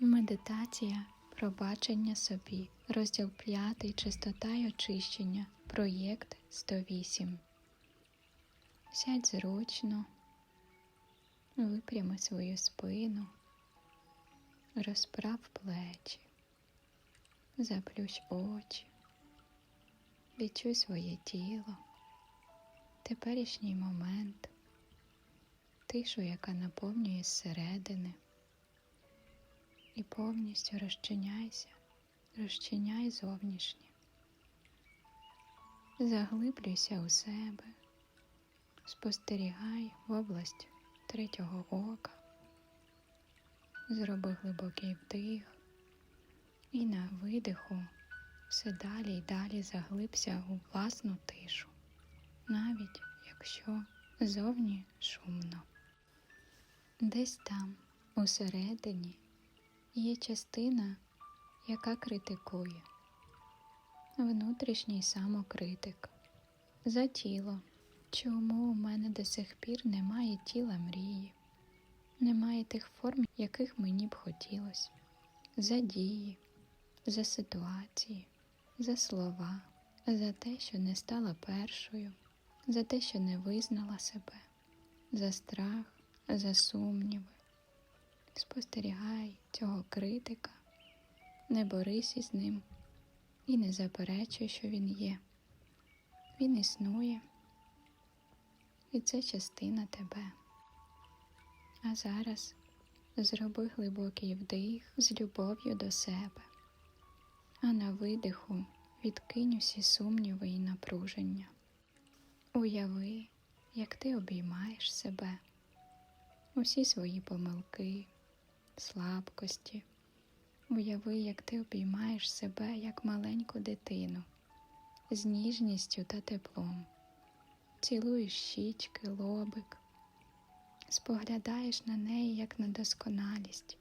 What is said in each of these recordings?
Медитація пробачення собі. Розділ 5. Чистота й очищення. Проєкт 108. Сядь зручно. Випрями свою спину. Розправ плечі. Заплющ очі. Відчуй своє тіло. Теперішній момент. Тишу, яка наповнює зсередини і повністю розчиняйся, розчиняй зовнішнє. Заглиблюйся у себе, спостерігай в область третього ока, зроби глибокий вдих і на видиху все далі й далі заглибся у власну тишу, навіть якщо зовні шумно. Десь там, усередині, є частина, яка критикує, внутрішній самокритик за тіло. Чому у мене до сих пір немає тіла мрії, немає тих форм, яких мені б хотілося, за дії, за ситуації, за слова, за те, що не стала першою, за те, що не визнала себе, за страх, за сумніви. Спостерігай цього критика, не борись із ним і не заперечуй, що він є. Він існує, і це частина тебе. А зараз зроби глибокий вдих з любов'ю до себе, а на видиху відкинь усі сумніви і напруження. Уяви, як ти обіймаєш себе, усі свої помилки слабкості. Уяви, як ти обіймаєш себе як маленьку дитину з ніжністю та теплом, цілуєш щічки, лобик, споглядаєш на неї як на досконалість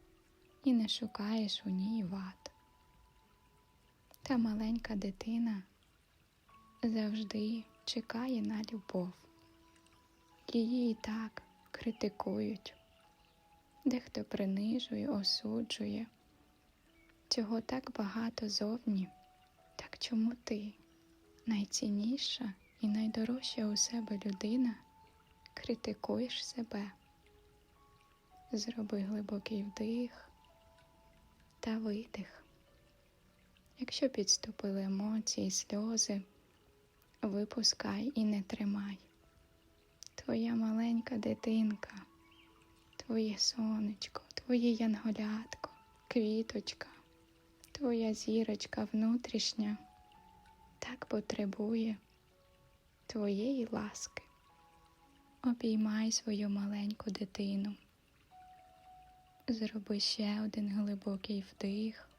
і не шукаєш у ній вад. Та маленька дитина завжди чекає на любов. Її і так критикують дехто принижує, осуджує. Цього так багато зовні, так чому ти, найцінніша і найдорожча у себе людина, критикуєш себе? Зроби глибокий вдих та видих. Якщо підступили емоції, сльози, випускай і не тримай. Твоя маленька дитинка твоє сонечко, твоє янголятко, квіточка, твоя зірочка внутрішня так потребує твоєї ласки. Обіймай свою маленьку дитину. Зроби ще один глибокий вдих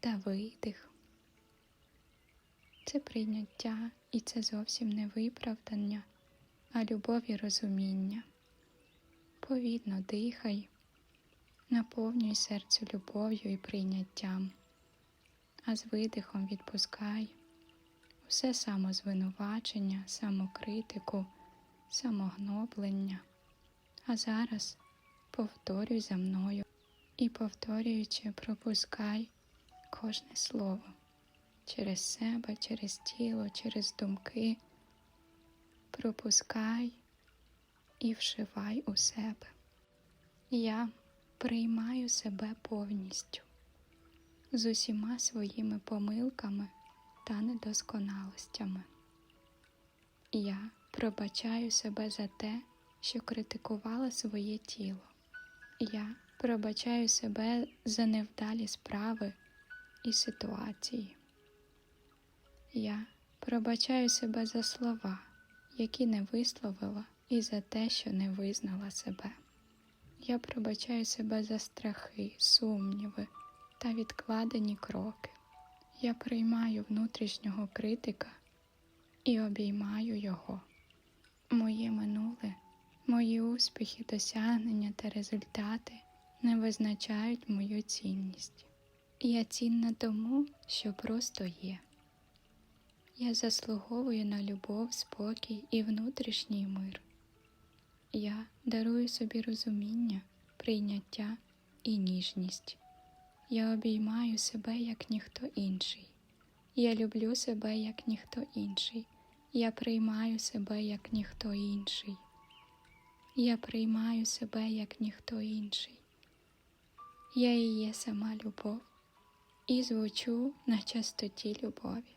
та видих. Це прийняття і це зовсім не виправдання, а любов і розуміння повільно дихай, наповнюй серце любов'ю і прийняттям, а з видихом відпускай усе самозвинувачення, самокритику, самогноблення. А зараз повторюй за мною і, повторюючи, пропускай кожне слово через себе, через тіло, через думки. Пропускай і вшивай у себе. Я приймаю себе повністю з усіма своїми помилками та недосконалостями. Я пробачаю себе за те, що критикувала своє тіло. Я пробачаю себе за невдалі справи і ситуації. Я пробачаю себе за слова, які не висловила і за те, що не визнала себе. Я пробачаю себе за страхи, сумніви та відкладені кроки. Я приймаю внутрішнього критика і обіймаю його. Моє минуле, мої успіхи, досягнення та результати не визначають мою цінність. Я цінна тому, що просто є. Я заслуговую на любов, спокій і внутрішній мир. Я дарую собі розуміння, прийняття і ніжність. Я обіймаю себе як ніхто інший. Я люблю себе як ніхто інший. Я приймаю себе як ніхто інший. Я приймаю себе як ніхто інший. Я і є сама любов і звучу на частоті любові.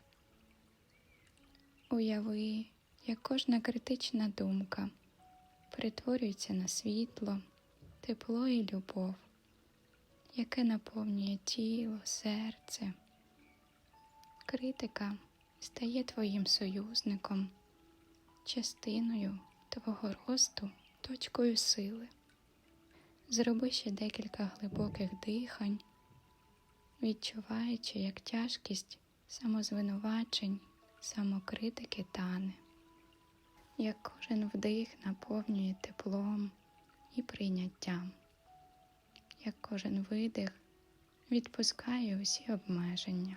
Уяви, як кожна критична думка перетворюється на світло, тепло і любов, яке наповнює тіло, серце. Критика стає твоїм союзником, частиною твого росту, точкою сили. Зроби ще декілька глибоких дихань, відчуваючи, як тяжкість самозвинувачень, самокритики тане, як кожен вдих наповнює теплом і прийняттям, як кожен видих відпускає усі обмеження.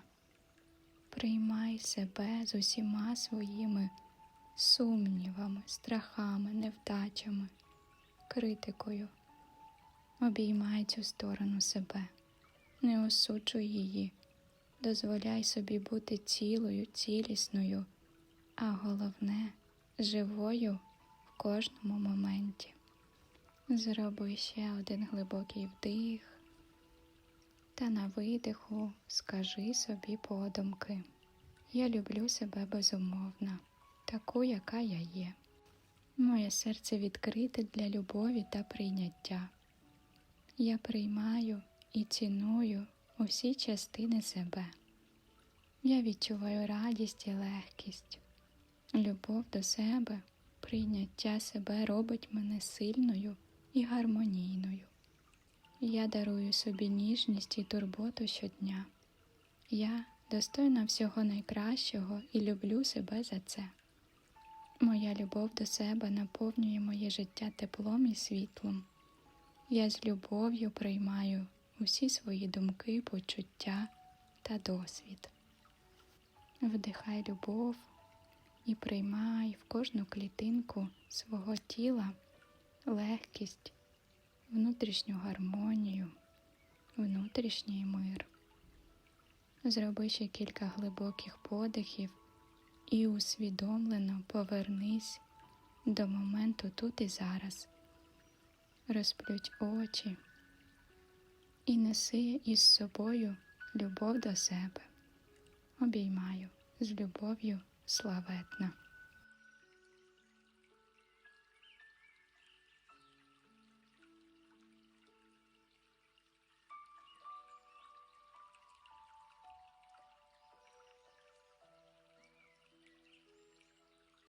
Приймай себе з усіма своїми сумнівами, страхами, невдачами, критикою. Обіймай цю сторону себе, не осуджуй її, дозволяй собі бути цілою, цілісною, а головне живою в кожному моменті. Зроби ще один глибокий вдих та на видиху скажи собі подумки. Я люблю себе безумовно, таку, яка я є. Моє серце відкрите для любові та прийняття. Я приймаю і ціную усі частини себе. Я відчуваю радість і легкість. Любов до себе, прийняття себе робить мене сильною і гармонійною. Я дарую собі ніжність і турботу щодня. Я достойна всього найкращого і люблю себе за це. Моя любов до себе наповнює моє життя теплом і світлом. Я з любов'ю приймаю усі свої думки, почуття та досвід. Вдихай любов і приймай в кожну клітинку свого тіла легкість, внутрішню гармонію, внутрішній мир. Зроби ще кілька глибоких подихів і усвідомлено повернись до моменту тут і зараз. Розплють очі і неси із собою любов до себе. Обіймаю з любов'ю славетна.